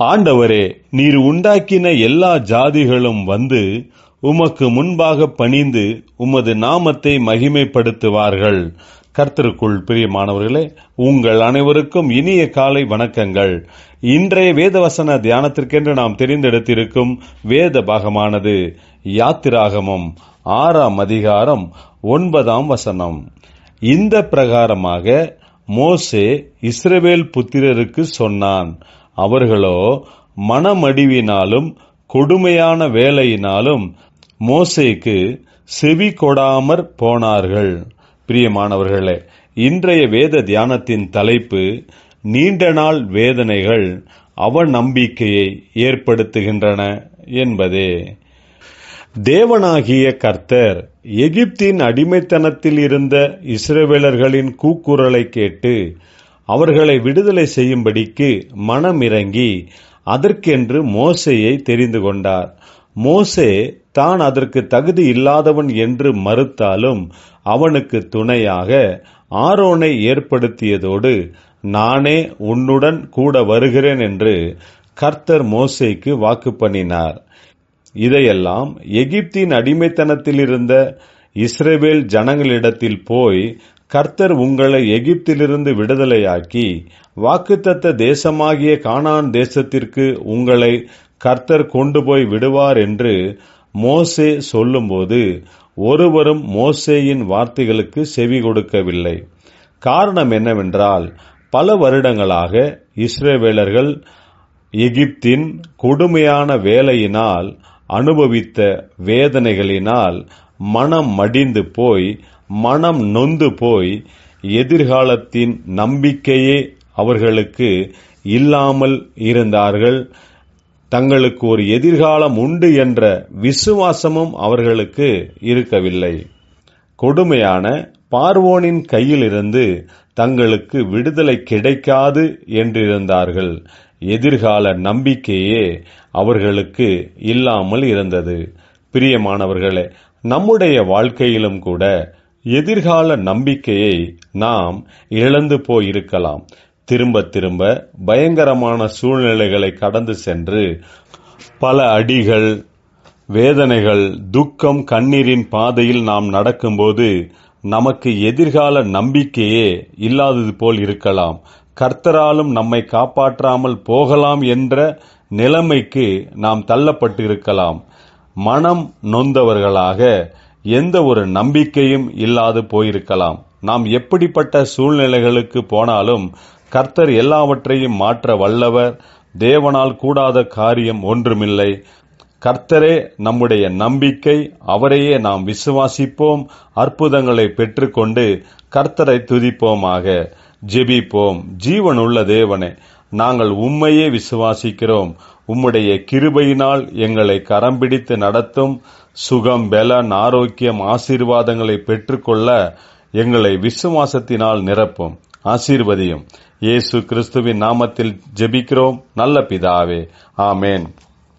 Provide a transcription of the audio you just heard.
ஆண்டவரே நீர் உண்டாக்கின எல்லா ஜாதிகளும் வந்து உமக்கு முன்பாக பணிந்து உமது நாமத்தை மகிமைப்படுத்துவார்கள். கர்த்தருக்குள் பிரியமானவர்களே உங்கள் அனைவருக்கும் இனிய காலை வணக்கங்கள். இன்றைய வேதவசன தியானத்திற்கென்று நாம் தெரிந்தெடுத்திருக்கும் வேத பாகமானது யாத்திராகமம் ஆறாம் அதிகாரம் ஒன்பதாம் வசனம். இந்த பிரகாரமாக மோசே இஸ்ரவேல் புத்திரருக்கு சொன்னான் அவர்களோ மனமடிவினாலும் கொடுமையான வேலையினாலும் மோசேக்கு செவி கொடாமற் போனார்கள். பிரியமானவர்களே இன்றைய வேத தியானத்தின் தலைப்பு நீண்ட நாள் வேதனைகள் அவநம்பிக்கையை ஏற்படுத்துகின்றன என்பதே. தேவனாகிய கர்த்தர் எகிப்தின் அடிமைத்தனத்தில் இருந்த இஸ்ரவேலர்களின் கூக்குரலை கேட்டு அவர்களை விடுதலை செய்யும்படிக்கு மனமிறங்கி அதற்கென்று மோசையை தெரிந்து கொண்டார். மோசே தான் அதற்கு தகுதி இல்லாதவன் என்று மறுத்தாலும் அவனுக்கு துணையாக ஆரோனை ஏற்படுத்தியதோடு நானே உன்னுடன் கூட வருகிறேன் என்று கர்த்தர் மோசைக்கு வாக்கு பண்ணினார். இதையெல்லாம் எகிப்தின் அடிமைத்தனத்தில் இருந்த இஸ்ரேவேல் ஜனங்களிடத்தில் போய் கர்த்தர் உங்களை எகிப்திலிருந்து விடுதலையாக்கி வாக்குத்தத்த தேசமாகிய கானான் தேசத்திற்கு உங்களை கர்த்தர் கொண்டு போய் விடுவார் என்று மோசே சொல்லும்போது ஒருவரும் மோசேயின் வார்த்தைகளுக்கு செவி கொடுக்கவில்லை. காரணம் என்னவென்றால் பல வருடங்களாக இஸ்ரேவேலர்கள் எகிப்தின் கொடுமையான வேலையினால் அனுபவித்த வேதனைகளினால் மனம் மடிந்து போய் மனம் நொந்து போய் எதிர்காலத்தின் நம்பிக்கையே அவர்களுக்கு இல்லாமல் இருந்தார்கள். தங்களுக்கு ஒரு எதிர்காலம் உண்டு என்ற விசுவாசமும் அவர்களுக்கு இருக்கவில்லை. கொடுமையான பார்வோனின் கையிலிருந்து தங்களுக்கு விடுதலை கிடைக்காது என்றிருந்தார்கள். எதிர்கால நம்பிக்கையே அவர்களுக்கு இல்லாமல் இருந்தது. பிரியமானவர்களே நம்முடைய வாழ்க்கையிலும் கூட எதிர்கால நம்பிக்கையை நாம் இழந்து போயிருக்கலாம். திரும்ப திரும்ப பயங்கரமான சூழ்நிலைகளை கடந்து சென்று பல அடிகள் வேதனைகள் துக்கம் கண்ணீரின் பாதையில் நாம் நடக்கும்போது நமக்கு எதிர்கால நம்பிக்கையே இல்லாதது போல் இருக்கலாம். கர்த்தராலும் நம்மை காப்பாற்றாமல் போகலாம் என்ற நிலைமைக்கு நாம் தள்ளப்பட்டு இருக்கலாம் மனம் நொந்தவர்களாக எந்த ஒரு நம்பிக்கையும் இல்லாது போயிருக்கலாம். நாம் எப்படிப்பட்ட சூழ்நிலைகளுக்கு போனாலும் கர்த்தர் எல்லாவற்றையும் மாற்ற வல்லவர். தேவனால் கூடாத காரியம் ஒன்றுமில்லை. கர்த்தரே நம்முடைய நம்பிக்கை அவரையே நாம் விசுவாசிப்போம் அற்புதங்களை பெற்றுக்கொண்டு கர்த்தரை துதிப்போமாக. ஜெபிப்போம். ஜீவனுள்ள தேவனே நாங்கள் உம்மையே விசுவாசிக்கிறோம். உம்முடைய கிருபையினால் எங்களை கரம் பிடித்து நடத்தும் சுகம் பலன் ஆரோக்கியம் ஆசீர்வாதங்களை பெற்றுக்கொள்ள எங்களை விசுவாசத்தினால் நிரப்பும். ஆசீர்வதியும். இயேசு கிறிஸ்துவின் நாமத்தில் ஜெபிக்கிறோம். நல்ல பிதாவே. ஆமேன்.